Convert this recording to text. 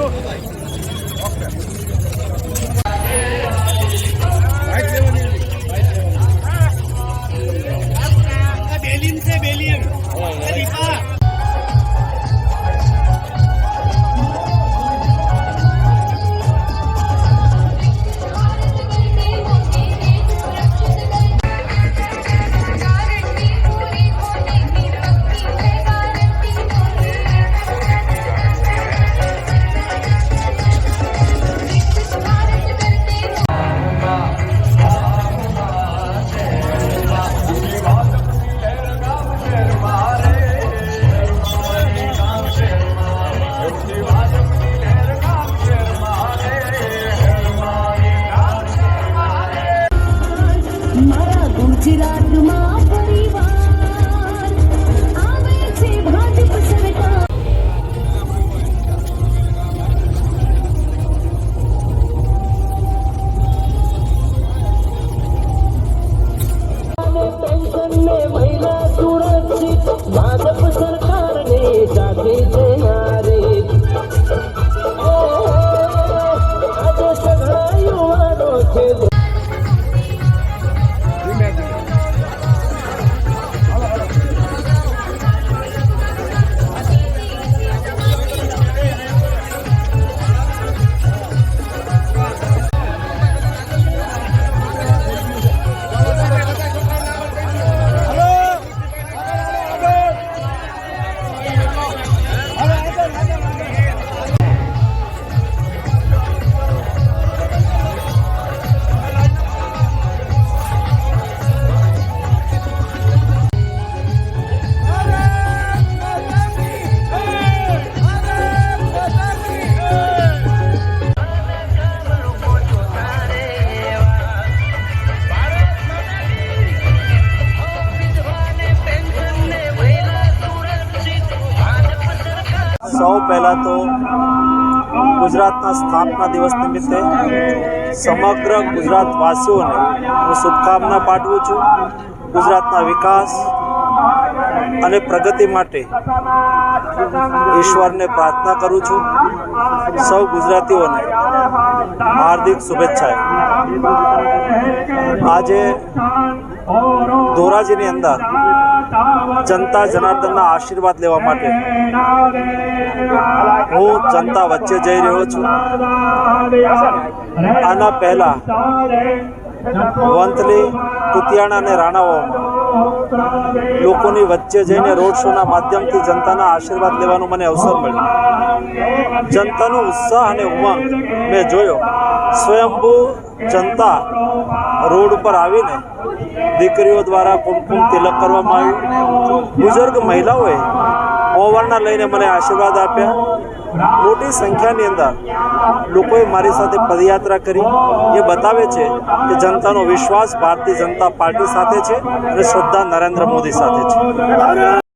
you. Okay. ગુજરાતમાં પરિવાર આવે છે ભાજપ સરકાર મહિલા સુરક્ષિત ભાજપ સરકારને સાથે યારે આજે સઘળા યુવાનો છે પહેલાં તો ગુજરાતના સ્થાપના દિવસ નિમિત્તે સમગ્ર ગુજરાતવાસીઓને હું શુભકામના પાઠવું છું. ગુજરાતના વિકાસ અને પ્રગતિ માટે ઈશ્વરને પ્રાર્થના કરું છું. સૌ ગુજરાતીઓને હાર્દિક શુભેચ્છાએ આજે ધોરાજીની અંદર જનતા જનાર્દનના આશીર્વાદ લેવા માટે. હું જનતા વચ્ચે જઈ રહ્યો છું. આના પહેલા વંથલી, કુતિયાણા અને રાણાવાવમાં લોકોની વચ્ચે જઈને રોડ શોના માધ્યમથી જનતાના આશીર્વાદ લેવાનો મને અવસર મળ્યો. જનતાનો ઉત્સાહ અને ઉમંગ મેં જોયો. સ્વયંભૂ જનતા રોડ ઉપર આવીને દીકરીઓ દ્વારા કુમકુમ તિલક કરવામાં આવ્યું. બુઝુર્ગ મહિલાઓએ ઓવરના લઈને મને આશીર્વાદ આપ્યા. મોટી સંખ્યાની અંદર લોકોએ મારી સાથે પદયાત્રા કરી. એ બતાવે છે કે જનતાનો વિશ્વાસ ભારતીય જનતા પાર્ટી સાથે છે અને શ્રદ્ધા નરેન્દ્ર મોદી સાથે છે.